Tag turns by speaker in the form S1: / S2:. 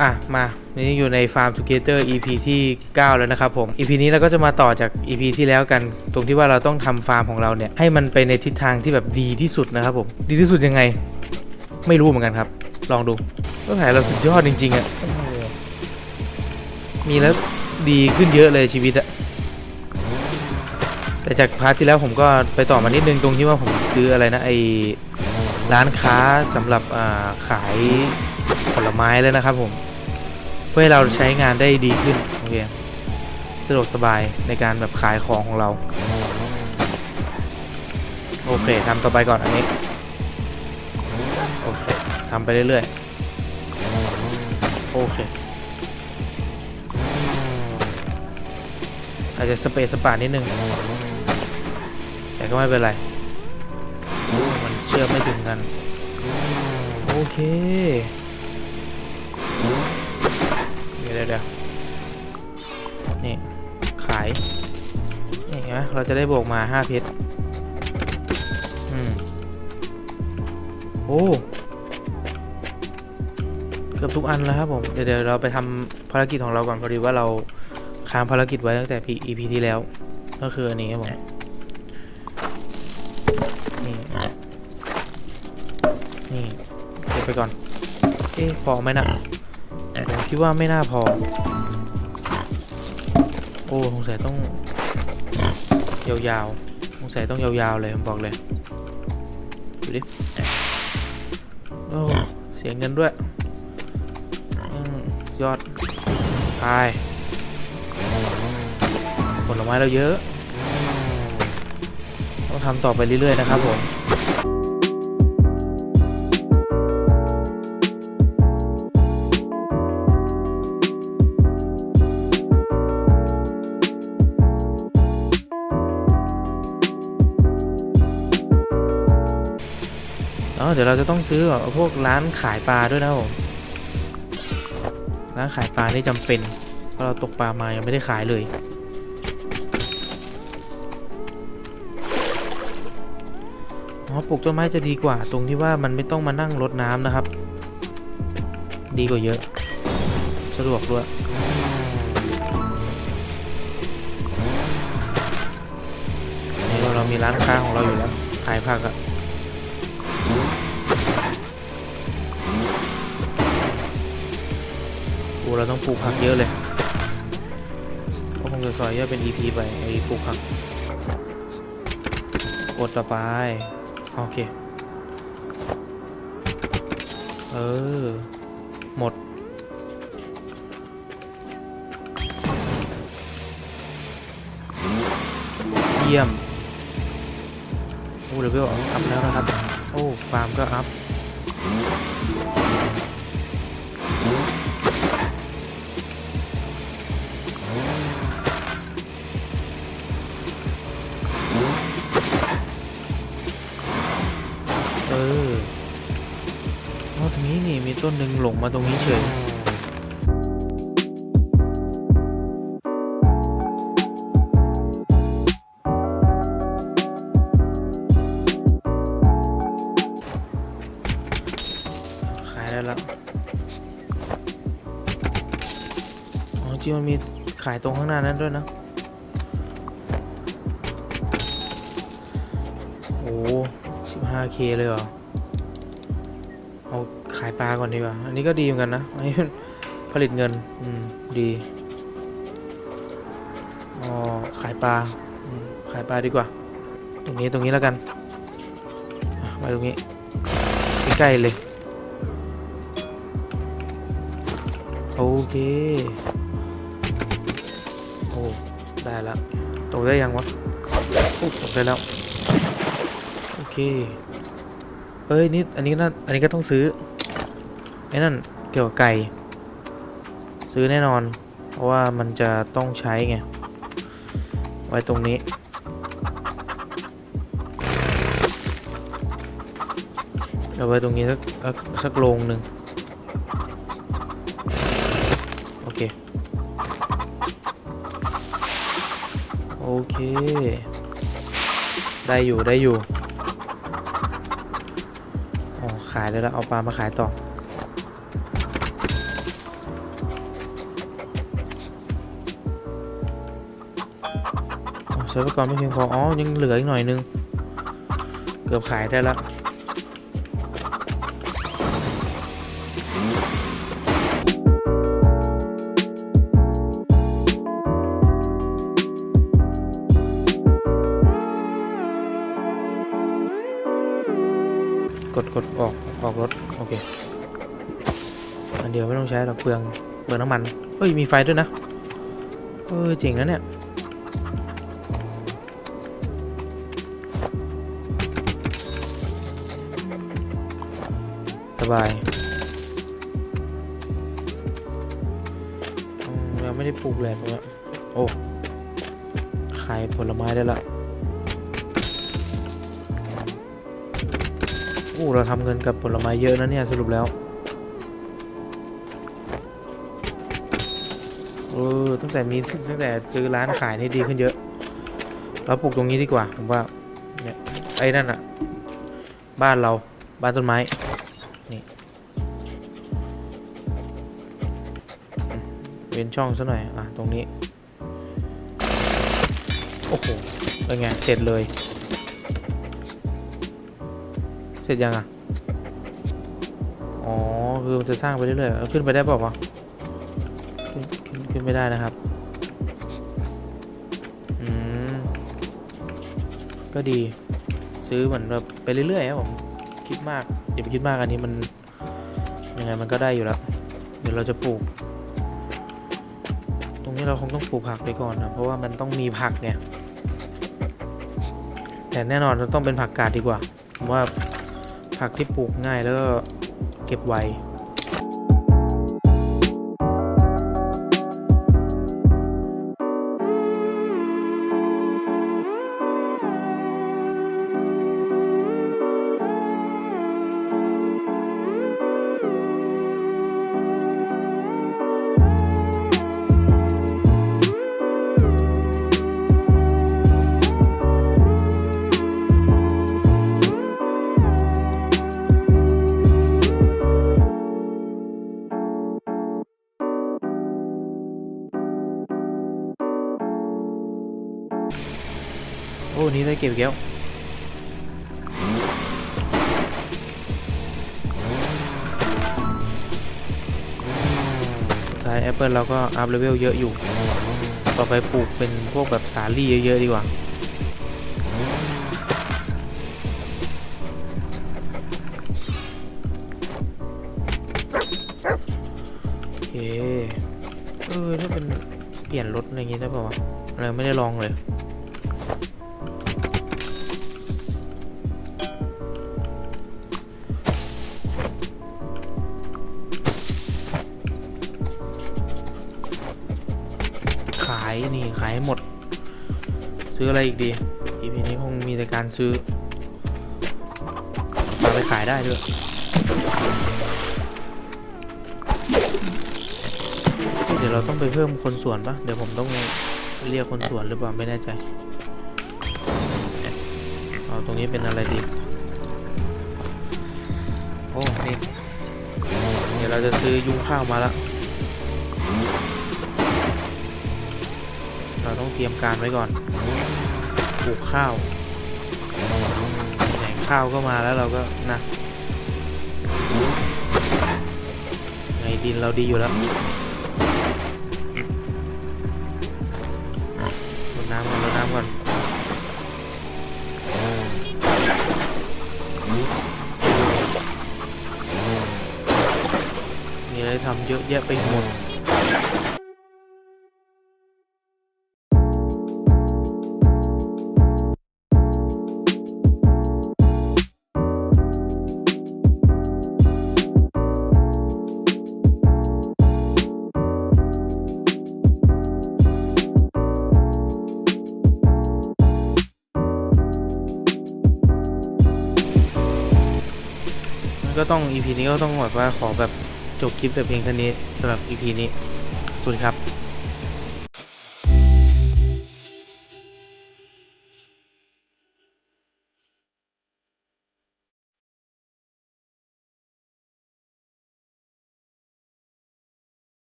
S1: อะมานี่อยู่ใน Farm Together EP ที่ 9 แล้วนะครับผม EP นี้เราก็จะมาต่อจาก EP ที่แล้วกัน ตรงที่ว่าเราต้องทำฟาร์มของเราเนี่ย ให้มันไปในทิศทางที่แบบดีที่สุดนะครับผม ดีที่สุดยังไง ไม่รู้เหมือนกันครับ ลองดูก็แผนเราสุดยอดจริงๆอะ่ะมีแล้วดีขึ้นเยอะเลยชีวิตอะแต่จากพาร์ทที่แล้วผมก็ไปต่อมานิดนึงตรงที่ว่าผมซื้ออะไรนะไอร้านค้าสำหรับขาย ผลไม้แล้วนะครับผม เพื่อให้เราใช้งานได้ดีขึ้นโอเคสะดวกสบายในการแบบขายของของเรา โอเคทำต่อไปก่อนอันนี้ โอเคทำไปเรื่อยๆ โอเค อาจจะสเปซสปานิดนึง แต่ก็ไม่เป็นไร มันเชื่อมไม่ถึงกัน โอเค เดี๋ยวเดี๋ยวเดี๋ยวนี่ขายนี่เห็นไหมเราจะได้บวกมา5เพชรอืมโอ้เกือบทุกอันแล้วครับผม เดี๋ยวเราไปทำภารกิจของเราก่อนพอดีว่าเราค้างภารกิจไว้ตั้งแต่ EP ที่แล้ว ก็คืออันนี้ครับผมนี่นี่เก็บไปก่อน เอ๊ะพอไหมนะ คิดว่าไม่น่าพอ โอ้สงสัยต้องยาวๆสงสัยต้องยาวๆเลยผมบอกเลยดูดิโอ้เสียเงินด้วยอยอดตายผลไม้เราเยอะ ต้องทำต่อไปเรื่อยๆนะครับผม อ๋อเดี๋ยวเราจะต้องซื้อแบบพวกร้านขายปลาด้วยนะผมร้านขายปลานี่จำเป็นเพราะเราตกปลามายังไม่ได้ขายเลย อ๋อปลูกต้นไม้จะดีกว่า ตรงที่ว่ามันไม่ต้องมานั่งรดน้ำนะครับ ดีกว่าเยอะ สะดวกด้วยนี่เรามีร้านค้าของเราอยู่แล้วขายผักอะ เราต้องปลูกผักเยอะเลยก็คงจะซอยย่อยเป็น EP ไปไอ้ปลูกผักกดต่อไป โอเค เออ หมด เยี่ยม โอ้เลเวลอัพแล้วนะครับ โอ้ฟาร์มก็อัพ ออเอาตรงนี้นี่มีต้นหนึ่งหลงมาตรงนี้เฉยขายได้ล้วอ๋อจริงมันมีขายตรงข้างหน้านั้นด้วยนะ โอ้ 5K เลยเหรอ เอาขายปลาก่อนดีกว่า อันนี้ก็ดีเหมือนกันนะ อันนี้ผลิตเงิน อืม ดีอ๋อขายปลา ขายปลาดีกว่า ตรงนี้ตรงนี้แล้วกันมาตรงนี้ ใกล้ๆเลย โอเคโอ้ได้แล้วโตได้ยังวะโอ้ตกได้แล้ว เคเอ้ยนี่อันนี้น่าอันนี้ก็ต้องซื้อไอ้นั่นเกี่ยวกับไก่ ซื้อแน่นอน เพราะว่ามันจะต้องใช้ไง ไว้ตรงนี้ เอาไว้ตรงนี้สักสักสักโลงหนึ่งโอเค โอเค ได้อยู่ได้อยู่ ขายเลยละเอาปลามาขายต่อ ใช้อุปกรณ์ไม่เพียงพอ อ๋อ ยังเหลืออีกหน่อยนึง เกือบขายได้แล้ว กดกดออกออกรถโอเคอันเดียวไม่ต้องใช้หรอกเปลืองเปลืองน้ำมันเฮ้ยมีไฟด้วยนะเออเจ๋งนะเนี่ยสบายอืมยังไม่ได้ปลูกแหลมเลยโอ้ขายผลไม้ได้ละ อ้เราทำเงินกับผลไม้เยอะนะเนี่ยสรุปแล้ว เออตั้งแต่มีตั้งแต่ซื้อร้านขายนี่ดีขึ้นเยอะ เราปลูกตรงนี้ดีกว่าผมว่าเนี่ยไอ้นั่นอะบ้านเราบ้านต้นไม้นี่เว้นช่องซะหน่อยอะตรงนี้ โอ้โหเป็นไงเสร็จเลย เสร็จยังอะ อ๋อ คือมันจะสร้างไปเรื่อยๆ ขึ้นไปได้เปล่าวะขึ้นขึ้นขึ้นไม่ได้นะครับ อืม ก็ดี ซื้อเหมือนแบบไปเรื่อยๆครับผม คิดมาก อย่าไปคิดมากอันนี้มัน ยังไงมันก็ได้อยู่แล้ว เดี๋ยวเราจะปลูก ตรงนี้เราคงต้องปลูกผักไปก่อนนะ เพราะว่ามันต้องมีผักไงแต่แน่นอนเราต้องเป็นผักกาดดีกว่า ผมว่า ผักที่ปลูกง่ายแล้วก็เก็บไว โอ้นี่ได้เก็บอีกแล้วสุดท้ายแอปเปิลเราก็อัพเลเวลเยอะอยู่ ต่อไปปลูกเป็นพวกแบบสาลี่เยอะ ๆ ดีกว่า โอเค เออ ถ้าเป็นเปลี่ยนรถอะไรอย่างงี้ได้ป่าวะอะไรไม่ได้ลองเลยายนี่ขายให้หมด ซื้ออะไรอีกดี EP นี้คงมีแต่การซื้อมาไปขายได้ด้วยเดี๋ยวเราต้องไปเพิ่มคนสวนปะเดี๋ยวผมต้องเรียกคนสวนหรือเปล่าไม่แน่ใจเอาตรงนี้เป็นอะไรดีโอ้นี่เดี๋ยวเราจะซื้อยุ้งข้าวมาแล้ว เราต้องเตรียมการไว้ก่อนปลูกข้าวไหนข้าวก็มาแล้วเราก็นะไงดินเราดีอยู่แล้วรดน้ำก่อนรดน้ำก่อนมีอะไรทำเยอะแยะไปหมด ก็ต้อง EP นี้ก็ต้องแบบว่าขอแบบจบคลิปแต่เพียงเท่านี้สำหรับ EP นี้สวัสดีครับ